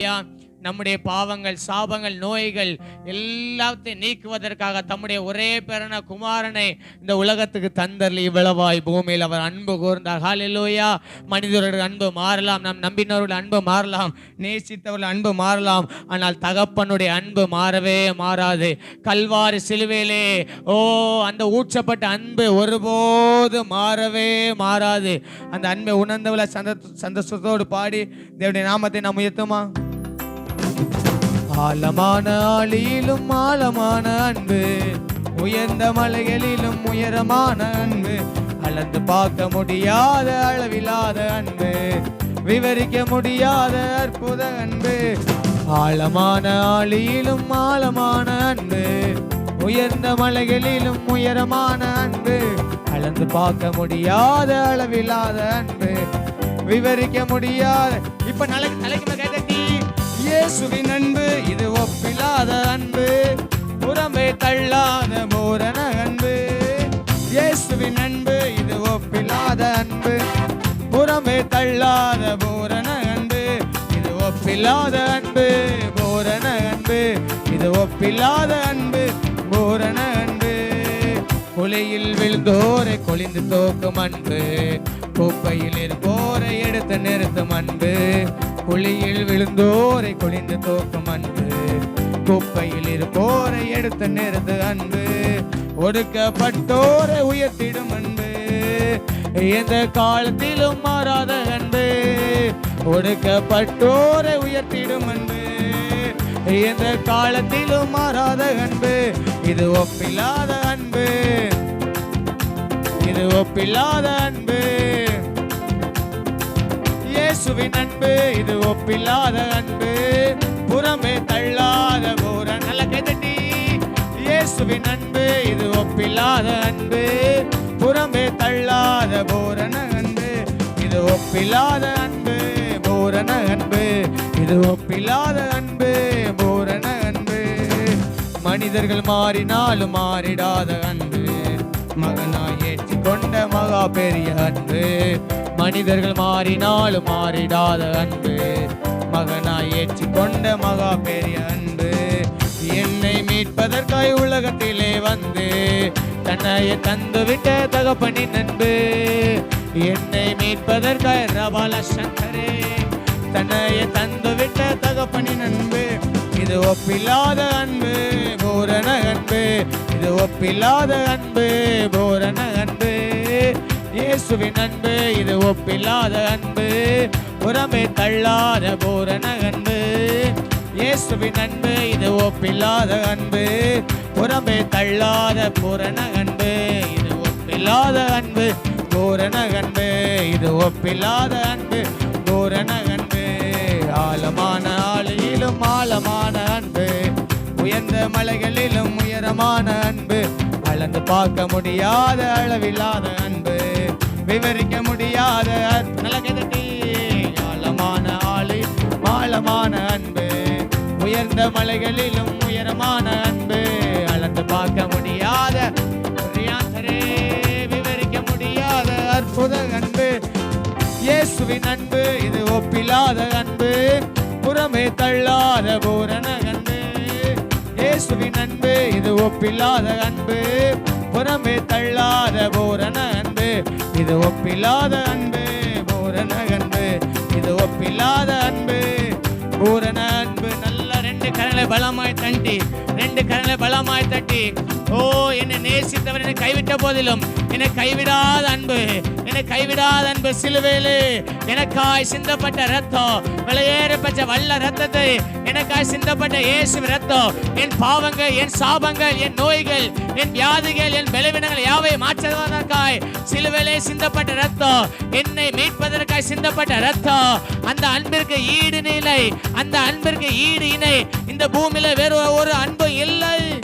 ஐயா, நம்முடைய பாவங்கள் சாபங்கள் நோய்கள் எல்லாத்தையும் நீக்குவதற்காக தம்முடைய ஒரே பிறன குமாரனை இந்த உலகத்துக்கு தந்தர்லி இவ்வளவாய் பூமியில் அவர் அன்பு கூர்ந்தார். ஹalleluya மனிதர்களுடைய அன்பு மாறலாம் நம் நம்பினவர்கள் அன்பு மாறலாம் நேசித்தவர்கள் அன்பு மாறலாம். ஆனால் தகப்பனுடைய அன்பு மாறவே மாறாது. கல்வாறு சிலுவையிலே ஓ அந்த ஊற்றப்பட்ட அன்பு ஒருபோது மாறவே மாறாது. அந்த அன்பை உணர்ந்தவளை சந்த சந்தோஷத்தோடு பாடி தேவடைய நாமத்தை நாம் உயர்த்துமா? ஆழமான ஆளியிலும் ஆழமான அன்பு உயர்ந்த மலைகளிலும் உயரமான அன்பு அளந்து பார்க்க முடியாத அளவில்லாத அன்பு விவரிக்க முடியாத அற்புத அன்பு ஆழமான ஆளியிலும் ஆழமான அன்பு உயர்ந்த மலைகளிலும் உயரமான அன்பு அளந்து பார்க்க முடியாத அளவில்லாத அன்பு விவரிக்க முடியாத இப்ப நாளைக்கு தலைக்கு கேட்டி இயேசுவின் அன்பு தள்ளாத பூரண அன்பு. இயேசுவின் அன்பு இது ஒப்பில்லாத அன்பு. புறமே தள்ளாத பூரண அன்பு இது ஒப்பில்லாத அன்பு. பூரண அன்பு இது ஒப்பில்லாத அன்பு. பூரண அன்பு. குலையில் விழுந்தோரை கொளிந்து தோக்கும் அன்பு. கோப்பையில் இருப்போரை எடுத்து நிறுத்தும் அன்பு. குழியில் விழுந்தோரை குளிந்து தோக்கும் அன்பு. குப்பையில் இருப்போரை எடுத்து நிறுத்து அன்பு. ஒடுக்கப்பட்டோரை உயர்த்திடும் அன்பு. எந்த காலத்திலும் மாறாத அன்பு. ஒடுக்கப்பட்டோரை உயர்த்திடும் அன்பு. எந்த காலத்திலும் மாறாத அன்பு. இது ஒப்பில்லாத அன்பு. இது ஒப்பில்லாத அன்பு. இயேசுவின் அன்பு. இது ஒப்பில்லாத அன்பு. இயேசுவின் அன்பு இது ஒப்பில்லாத அன்பு. புறமே தள்ளாத பூரண அன்பு. இது ஒப்பில்லாத அன்பு பூரண அன்பு. இது ஒப்பில்லாத அன்பு பூரண அன்பு. மனிதர்கள் மாறினாலும் மாறிடாத அன்பு. மகனாய் ஏற்றிக்கொண்ட மகா பெரிய அன்பு. மனிதர்கள் மாறினாலும் மாறிடாத அன்பு. மகனாய் ஏற்றிக்கொண்ட மகா பெரிய அன்பு என்னை மீட்பதற்காய் உலகத்திலே வந்து தன்னையை தந்து விட்ட நண்பு என்னை மீட்பதற்காய் ரபால சங்கரே தன்னையை தந்து விட்ட நண்பு இது ஒப்பில்லாத அன்பு பூரண அன்பு. இது ஒப்பில்லாத அன்பு பூரண அன்பு. இயேசுவின் அன்பு இது ஒப்பில்லாத அன்பு. புறமே தள்ளாத பூரண அன்பு. இயேசுவின் அன்பு இது ஒப்பில்லாத அன்பு. புறமே தள்ளாத பூரண அன்பு இது ஒப்பில்லாத அன்பு. பூரண அன்பு இது ஒப்பில்லாத அன்பு. பூரண அன்பு ஆழமான ஆளிலும் ஆழமான அன்பு. உயர்ந்த மலைகளிலும் உயரமான அன்பு. அளந்து பார்க்க முடியாத அளவில்லாத அன்பு. விவரிக்க முடியாத அன்பு. நல்ல கைதட்டி உயர்ந்த மலைகளிலும் உயரமான அன்பு அளந்து பார்க்க முடியாத விவரிக்க முடியாத அற்புத அன்பு. இயேசுவின் அன்பு இது ஒப்பில்லாத அன்பு. புறமே தள்ளாத பூரண அன்பு. இயேசுவின் அன்பு இது ஒப்பில்லாத அன்பு. புறமே தள்ளாத பூரண அன்பு. இது ஒப்பில்லாத அன்பு. ரெண்டு கரங்களை பலமாய் தட்டி ரெண்டு கரங்களை பலமாய் தட்டி. ஓ என்னை நேசித்தவர் என்னை கைவிட்ட போதிலும் என்னை கைவிடாத அன்பு என்னை கைவிடாத அன்பு சிலுவையிலே. எனக்காய் சிந்தப்பட்ட ரத்தம் விலையேறப்பட்ட வல்ல ரத்தத்தை எனக்காய் சிந்தப்பட்ட இயேசு ரத்தம் என் பாவங்கள் என் சாபங்கள் என் நோய்கள் என் வியாதிகள் என் பலவீனங்கள் யாவை மாற்றுவதற்காய் சிலுவையிலே சிந்தப்பட்ட ரத்தம் என்னை மீட்பதற்காய் சிந்தப்பட்ட ரத்தம் அந்த அன்பிற்கு ஈடு நிலை அந்த அன்பிற்கு ஈடு இணை. இந்த பூமியில வேறு ஒரு அன்பும் இல்லை.